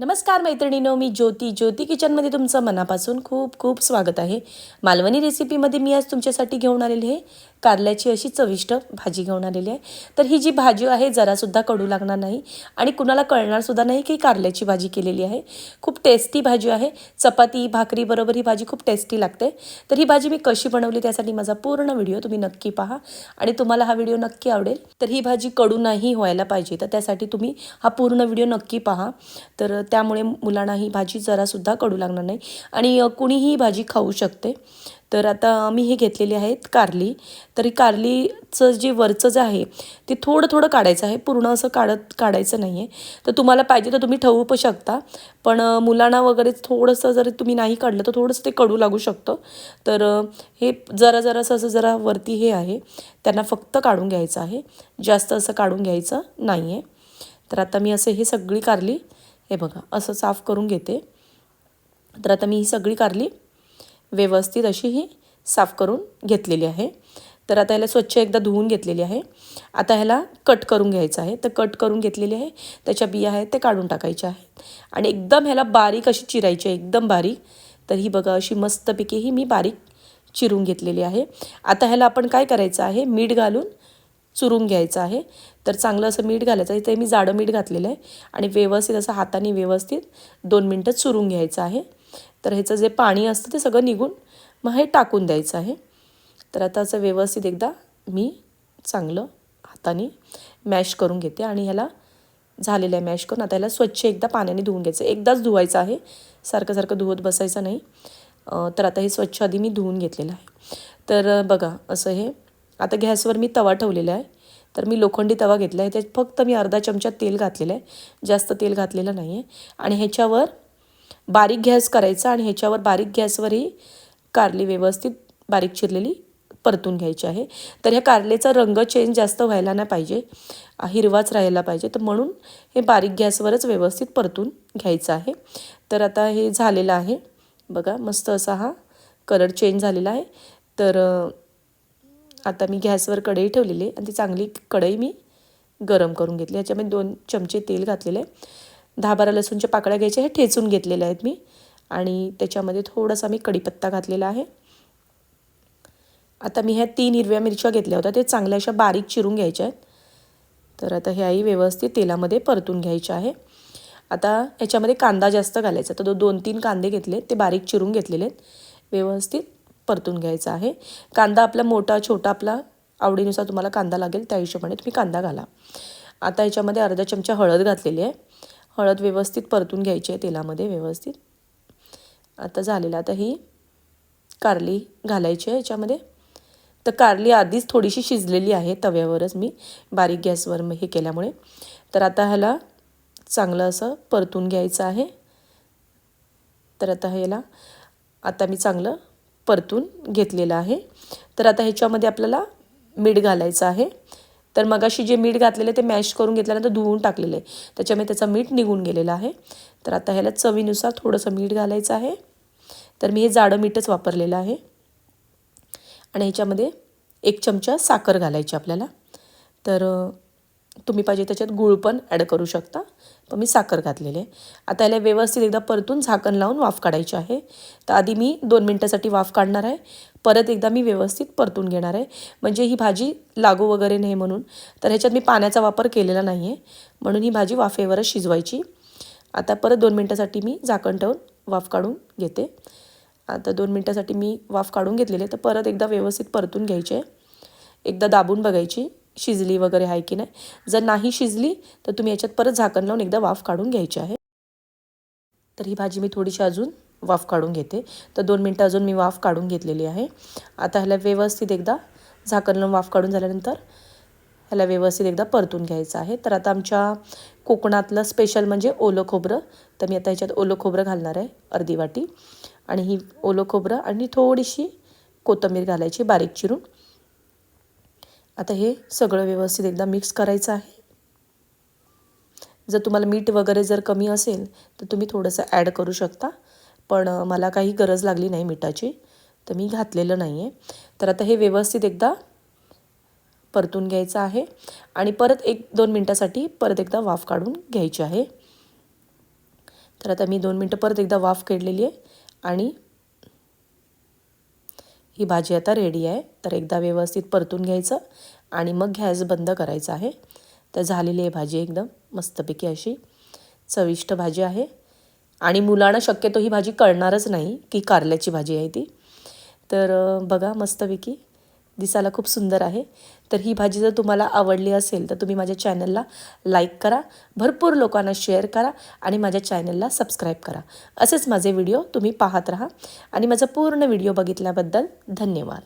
नमस्कार मैत्रिणीनो मी ज्योती. ज्योती किचनमध्ये तुमचं मनापासून खूप खूप स्वागत आहे. मालवणी रेसिपीमध्ये मी आज तुमच्यासाठी घेऊन आलेली आहे. कारल्याची अशी चविष्ट भाजी घेऊन आलेली आहे. तर ही जी भाजी आहे जरासुद्धा कडू लागणार नाही आणि कुणाला कळणारसुद्धा नाही की कारल्याची भाजी केलेली आहे. खूप टेस्टी भाजी आहे. चपाती भाकरी बरोबर ही भाजी खूप टेस्टी लागते. तर ही भाजी मी कशी बनवली त्यासाठी माझा पूर्ण व्हिडिओ तुम्ही नक्की पहा आणि तुम्हाला हा व्हिडिओ नक्की आवडेल. तर ही भाजी कडू नाही व्हायला पाहिजे. तर त्यासाठी तुम्ही हा पूर्ण व्हिडिओ नक्की पहा. तर त्यामुळे मुलांना ही भाजी जरासुद्धा कडू लागणार नाही. आणि कुणीही भाजी खाऊ शकते. तर आता मी हे घेतलेली आहेत कारली. तरी कारलीचं जे वरचं जे आहे ते थोडं थोडं काढायचं आहे. पूर्ण असं काढत काढायचं नाही आहे तर तुम्हाला पाहिजे तर तुम्ही ठेवू पण शकता. पण मुलांना वगैरे थोडंसं जर तुम्ही नाही काढलं तर थोडंसं ते कडू लागू शकतं. तर हे जरा जरासं असं जरा वरती हे आहे. त्यांना फक्त काढून घ्यायचं आहे. जास्त असं काढून घ्यायचं नाही आहे तर आता मी असं हे सगळी कारली हे बघा असं साफ करून घेते. तर आता मी ही सगळी कारली व्यवस्थित अशी ही साफ करून घेतलेली आहे. तर आता ह्याला स्वच्छ एकदा धुवून घेतलेली आहे. आता ह्याला कट करून घ्यायचं आहे. तर कट करून घेतलेली आहे. त्याच्या बिया आहेत ते काढून टाकायच्या आहेत. आणि एकदम ह्याला बारीक अशी चिरायची आहे एकदम बारीक. तर ही बघा अशी मस्तपैकी ही मी बारीक चिरून घेतलेली आहे. आता ह्याला आपण काय करायचं आहे? मीठ घालून चुरून घ्यायचं आहे. तर चांगलं असं मीठ घालायचं आहे. ते मी जाडं मीठ घातलेलं आहे. आणि व्यवस्थित असं हाताने व्यवस्थित दोन मिनटं चुरून घ्यायचं आहे. तर ह्याचं जे पाणी असतं ते सगळं निघून मग हे टाकून द्यायचं आहे. तर आता असं व्यवस्थित एकदा मी चांगलं हाताने मॅश करून घेते आणि ह्याला झालेलं आहे मॅश करून. आता ह्याला स्वच्छ एकदा पाण्याने धुवून घ्यायचं एकदाच धुवायचं आहे. सारखं सारखं धुवत बसायचं नाही. तर आता हे स्वच्छ आधी मी धुवून घेतलेलं आहे. तर बघा असं हे आता गॅसवर मी तवा ठेवलेला आहे. तर मी लोखंडी तवा घेतला आहे. त्यात फक्त मी अर्धा चमचा तेल घातलेलं आहे. जास्त तेल घातलेलं नाही आहे आणि ह्याच्यावर बारीक गॅस करायचा आणि ह्याच्यावर बारीक गॅसवर ही कारली व्यवस्थित बारीक चिरलेली परतून घ्यायची आहे. तर ह्या कारलेचा रंग चेंज जास्त व्हायला नाही पाहिजे. हिरवाच राहायला पाहिजे. तर म्हणून हे बारीक गॅसवरच व्यवस्थित परतून घ्यायचं आहे. तर आता हे झालेलं आहे. बघा मस्त असा हा कलर चेंज झालेला आहे. तर आता मी गॅसवर कढई ठेवलेली आहे आणि ती चांगली कढई मी गरम करून घेतली याच्यामध्ये दोन चमचे तेल घातलेले आहे. दहा बारा लसूणच्या पाकळ्या घ्यायच्या हे ठेचून घेतलेल्या आहेत मी. आणि त्याच्यामध्ये थोडासा मी कढीपत्ता घातलेला आहे. आता मी ह्या तीन हिरव्या मिरच्या घेतल्या होत्या. ते चांगल्या अशा बारीक चिरून घ्यायच्या आहेत. तर आता ह्याही व्यवस्थित तेलामध्ये परतून घ्यायच्या आहे. आता ह्याच्यामध्ये कांदा जास्त घालायचा तर तो दोन तीन कांदे घेतले ते बारीक चिरून घेतलेले आहेत. व्यवस्थित. परतून घ्यायचा आहे. कांदा आपला मोठा छोटा आपला आवडीनुसार तुम्हाला कांदा लागेल त्या हिशोबाने तुम्ही कांदा घाला. आता याच्यामध्ये अर्धा चमचा हळद घातलेली आहे. हळद व्यवस्थित परतून घ्यायची आहे तेलामध्ये व्यवस्थित. आता झालेलं आता ही कारली घालायची आहे याच्यामध्ये. तर कारली आधीच थोडीशी शिजलेली आहे तव्यावरच मी बारीक गॅसवर हे केल्यामुळे. तर आता ह्याला चांगलं असं परतून घ्यायचं आहे. तर आता ह्याला आता मी चांगलं परतून घेतलेलं आहे. तर आता ह्याच्यामध्ये आपल्याला मीठ घालायचं आहे. तर मगाशी जे मीठ घातलेलं ते मॅश करून घेतल्यानंतर धुवून टाकलेलं आहे. त्याच्यामुळे त्याचं मीठ निघून गेलेलं आहे. तर आता ह्याला चवीनुसार थोडंसं मीठ घालायचं आहे. तर मी हे जाडं मीठच वापरलेलं आहे. आणि ह्याच्यामध्ये एक चमचा साखर घालायची आपल्याला. तर तुम्ही पाहिजे त्याच्यात गूळ पण ॲड करू शकता. पण मी साखर घातलेली आहे. आता याला व्यवस्थित एकदा परतून झाकण लावून वाफ काढायची आहे. तर आधी मी दोन मिनटासाठी वाफ काढणार आहे. परत एकदा मी व्यवस्थित परतून घेणार आहे. म्हणजे ही भाजी लागू वगैरे नाही म्हणून. तर ह्याच्यात मी पाण्याचा वापर केलेला नाही आहे म्हणून ही भाजी वाफेवरच शिजवायची. आता परत दोन मिनटासाठी मी झाकण ठेवून वाफ काढून घेते. आता दोन मिनटासाठी मी वाफ काढून घेतलेली आहे. तर परत एकदा व्यवस्थित परतून घ्यायची. आहे एकदा दाबून बघायची. शिजली वगैरे आहे की नाही. जर नाही शिजली तर तुम्ही याच्यात परत झाकण लावून एकदा वाफ काढून घ्यायची आहे. तर ही भाजी मी थोडीशी अजून वाफ काढून घेते. तर दोन मिनटं अजून मी वाफ काढून घेतलेली आहे. आता ह्याला व्यवस्थित एकदा झाकण लावून वाफ काढून झाल्यानंतर ह्याला व्यवस्थित एकदा परतून घ्यायचं आहे. तर आता आमच्या कोकणातलं स्पेशल म्हणजे ओलं खोबरं. तर मी आता ह्याच्यात ओलं खोबरं घालणार आहे अर्धी वाटी. आणि ही ओलं खोबरं आणि थोडीशी कोथिंबीर घालायची बारीक चिरून. आता हे सगळं व्यवस्थित एकदा मिक्स करायचं आहे. जर तुम्हाला मीठ वगैरे जर कमी असेल तर तुम्ही थोडंसं ॲड करू शकता. पण मला काही गरज लागली नाही मिठाची तर मी घातलेलं नाही आहे तर आता हे व्यवस्थित एकदा परतून घ्यायचं आहे. आणि परत एक दोन मिनटासाठी परत एकदा वाफ काढून घ्यायची आहे. तर आता मी दोन मिनटं परत एकदा वाफ काढलेली आहे. आणि ही भाजी आता रेडी आहे. तर एकदा व्यवस्थित परतून घ्यायचं आणि मग गॅस बंद करायचा आहे. तर झालेली आहे भाजी एकदम मस्तपैकी अशी चविष्ट भाजी आहे. आणि मुलांना शक्यतो ही भाजी कळणारच नाही की कारल्याची भाजी आहे ती. तर बघा मस्तपैकी दिसायला खूप सुंदर आहे. तर ही भाजी जर तुम्हाला आवडली असेल तर तुम्ही माझ्या चॅनलला लाईक करा भरपूर लोकांना शेअर करा आणि माझ्या चॅनलला सबस्क्राईब करा. असेच माझे व्हिडिओ तुम्ही पाहत राहा आणि माझा पूर्ण व्हिडिओ बघितल्याबद्दल धन्यवाद.